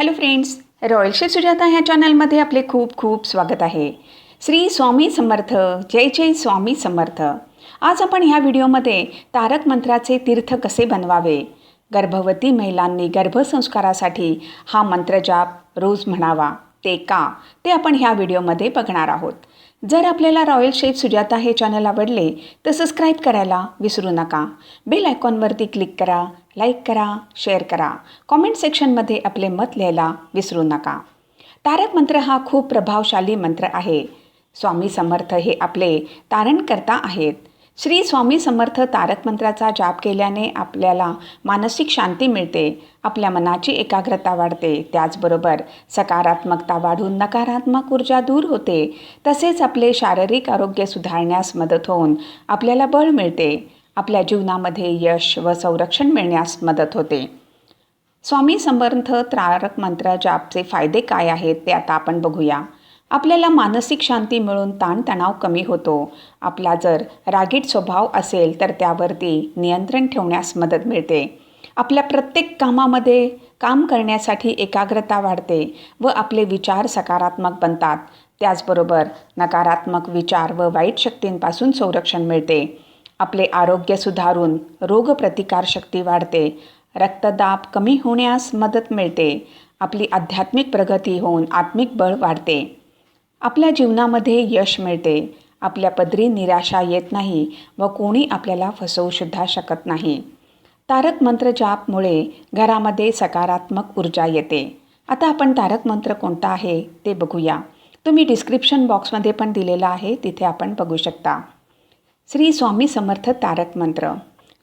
Hello friends royal Sujata ह्या चॅनलमध्ये आपले खूप खूप स्वागत आहे. श्री स्वामी समर्थ जय जय स्वामी समर्थ. आज आपण ह्या व्हिडिओमध्ये तारक मंत्राचे तीर्थ कसे बनवावे? गर्भवती महिलांनी गर्भसंस्कारासाठी हा मंत्रजाप रोज म्हणावा. ते का? ते आपण ह्या व्हिडिओमध्ये बघणार आहोत. जर आपल्याला रॉयल शेफ सुजाता हे चॅनल आवडले तर सबस्क्राईब करायला विसरू नका. बेल आयकॉनवरती क्लिक करा लाईक करा शेअर करा. कॉमेंट सेक्शनमध्ये आपले मत लिहायला विसरू नका. तारक मंत्र हा खूप प्रभावशाली मंत्र आहे. स्वामी समर्थ हे आपले तारणकर्ता आहेत. श्री स्वामी समर्थ तारक मंत्राचा जाप केल्याने आपल्याला मानसिक शांती मिळते आपल्या मनाची एकाग्रता वाढते. त्याचबरोबर सकारात्मकता वाढून नकारात्मक ऊर्जा दूर होते. तसेच आपले शारीरिक आरोग्य सुधारण्यास मदत होऊन आपल्याला बळ मिळते. आपल्या जीवनामध्ये यश व संरक्षण मिळण्यास मदत होते. स्वामी समर्थ तारक मंत्र जापचे फायदे काय आहेत ते आता आपण बघूया. आपल्याला मानसिक शांती मिळून ताणतणाव कमी होतो. आपला जर रागीट स्वभाव असेल तर त्यावरती नियंत्रण ठेवण्यास मदत मिळते. आपल्या प्रत्येक कामामध्ये काम करण्यासाठी एकाग्रता वाढते व आपले विचार सकारात्मक बनतात. त्याचबरोबर नकारात्मक विचार व वाईट शक्तींपासून संरक्षण मिळते. आपले आरोग्य सुधारून रोगप्रतिकारशक्ती वाढते. रक्तदाब कमी होण्यास मदत मिळते. आपली आध्यात्मिक प्रगती होऊन आत्मिक बळ वाढते. आपल्या जीवनामध्ये यश मिळते. आपल्या पदरी निराशा येत नाही व कोणी आपल्याला फसवूसुद्धा शकत नाही. तारक मंत्र जापमुळे घरामध्ये सकारात्मक ऊर्जा येते. आता आपण तारक मंत्र कोणता आहे ते बघूया. तुम्ही डिस्क्रिप्शन बॉक्समध्ये पण दिलेला आहे तिथे आपण बघू शकता. श्री स्वामी समर्थ तारक मंत्र.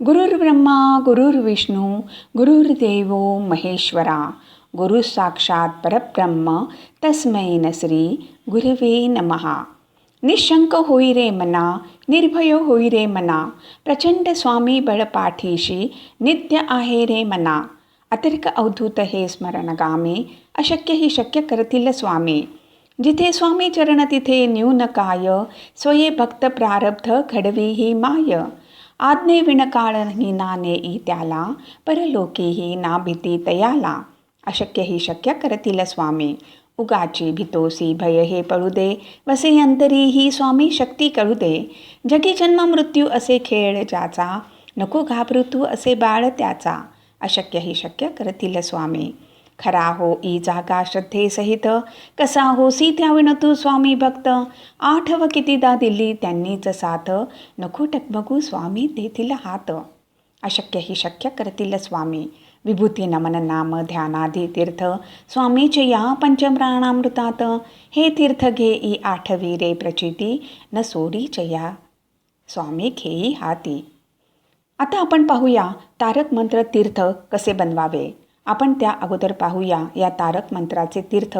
गुरुर्ब्रह्मा गुरुर्विष्णू गुरुर्देवो महेश्वरा. गुरु साक्षात परब्रह्म तस्मै न श्री गुरवे नमहा निशंक होई रे मना निर्भय होई रे मना प्रचंड स्वामी बळपाठीशी नित्य आहे रे मना. अतिर्क अवधूत हे स्मरणगामी अशक्य ही शक्य करतील स्वामी. जिथे स्वामी चरण तिथे न्यून काय स्वये भक्त प्रारब्ध घडवी ही माय. आज्ञे विणकाळ नाने ई त्याला परलोकीही ना भीती तयाला. अशक्य ही शक्य करतील स्वामी. उगाची भितोसी भय हे पळू दे वसे अंतरी ही स्वामी शक्ती कळू दे जगी जन्म मृत्यू असे खेळ ज्याचा नको घाबरू तू असे बाळ त्याचा. अशक्य ही शक्य करतील स्वामी. खरा हो ई जागा श्रद्धेसहित कसा होसी त्याविण तू स्वामी भक्त. आठव कितीदा दिली त्यांनीच साथ नको टकमगू स्वामी देतील हात. अशक्य ही शक्य करतील स्वामी. विभूती नमन नाम ध्यानाधी तीर्थ. स्वामीचे या पंचप्राणामृतात. हे तीर्थ घे ई आठवी रे प्रचिती न सोडीच या. स्वामी घेई हाती. आता आपण पाहूया तारक मंत्र तीर्थ कसे बनवावे. आपण त्या अगोदर पाहूया या तारक मंत्राचे तीर्थ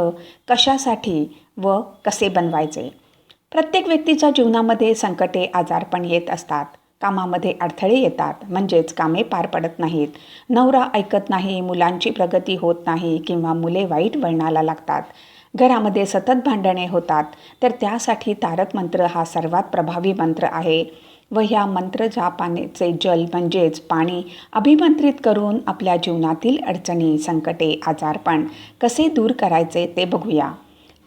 कशासाठी व कसे बनवायचे. प्रत्येक व्यक्तीच्या जीवनामध्ये संकटे आजारपण येत असतात. कामामध्ये अडथळे येतात. म्हणजेच कामे पार पडत नाहीत. नवरा ऐकत नाही मुलांची प्रगती होत नाही किंवा मुले वाईट वळणाला लागतात. घरामध्ये सतत भांडणे होतात. तर त्यासाठी तारक मंत्र हा सर्वात प्रभावी मंत्र आहे. व ह्या मंत्र जापानेचे जल म्हणजेच पाणी अभिमंत्रित करून आपल्या जीवनातील अडचणी संकटे आजारपण कसे दूर करायचे ते बघूया.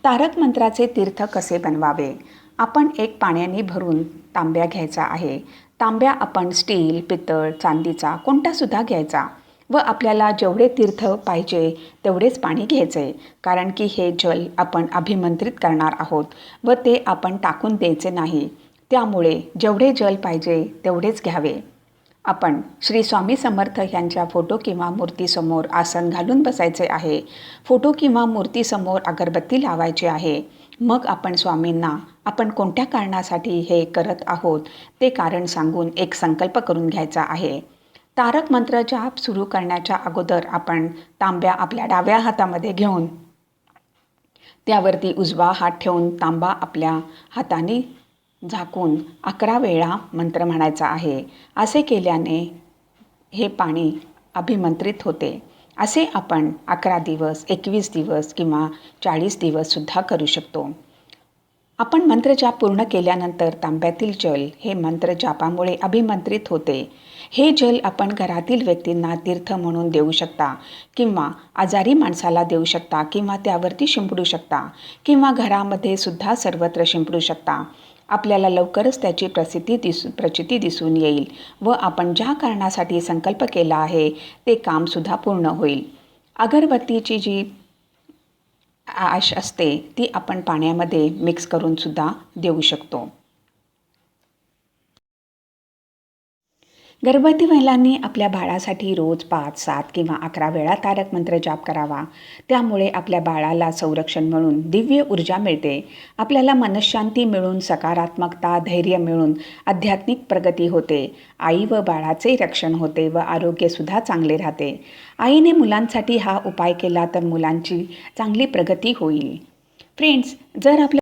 तारक मंत्राचे तीर्थ कसे बनवावे? आपण एक पाण्याने भरून तांब्या घ्यायचा आहे. तांब्या आपण स्टील पितळ चांदीचा कोणतासुद्धा घ्यायचा व आपल्याला जेवढे तीर्थ पाहिजे तेवढेच पाणी घ्यायचे कारण की हे जल आपण अभिमंत्रित करणार आहोत व ते आपण टाकून द्यायचे नाही. त्यामुळे जेवढे जल पाहिजे तेवढेच घ्यावे. आपण श्री स्वामी समर्थ यांच्या फोटो किंवा मूर्तीसमोर आसन घालून बसायचे आहे. फोटो किंवा मूर्तीसमोर अगरबत्ती लावायची आहे. मग आपण स्वामींना आपण कोणत्या कारणासाठी हे करत आहोत ते कारण सांगून एक संकल्प करून घ्यायचा आहे. तारक मंत्र जाप सुरू करण्याच्या अगोदर आपण तांब्या आपल्या डाव्या हातामध्ये घेऊन त्यावरती उजवा हात ठेवून तांबा आपल्या हाताने झाकून अकरा वेळा मंत्र म्हणायचा आहे. असे केल्याने हे पाणी अभिमंत्रित होते. असे आपण अकरा दिवस एकवीस दिवस किंवा चाळीस दिवससुद्धा करू शकतो. आपण मंत्रजाप पूर्ण केल्यानंतर तांब्यातील जल हे मंत्रजापामुळे अभिमंत्रित होते. हे जल आपण घरातील व्यक्तींना तीर्थ म्हणून देऊ शकता किंवा आजारी माणसाला देऊ शकता किंवा त्यावरती शिंपडू शकता किंवा घरामध्ये सुद्धा सर्वत्र शिंपडू शकता. आपल्याला लवकरच त्याची प्रसिद्धी दिसू प्रचिती दिसून येईल व आपण ज्या कारणासाठी संकल्प केला आहे ते कामसुद्धा पूर्ण होईल. अगरबत्तीची जी आश असते ती आपण पाण्यामध्ये मिक्स करूनसुद्धा देऊ शकतो. गर्भवती महिलांनी आपल्या बाळासाठी रोज पाच सात किंवा अकरा वेळा तारक मंत्र जाप करावा. त्यामुळे आपल्या बाळाला संरक्षण मिळून दिव्य ऊर्जा मिळते. आपल्याला मनशांती मिळून सकारात्मकता धैर्य मिळून आध्यात्मिक प्रगती होते. आई व बाळाचे रक्षण होते व आरोग्यसुद्धा चांगले राहते. आईने मुलांसाठी हा उपाय केला तर मुलांची चांगली प्रगती होईल. फ्रेंड्स जर आपल्या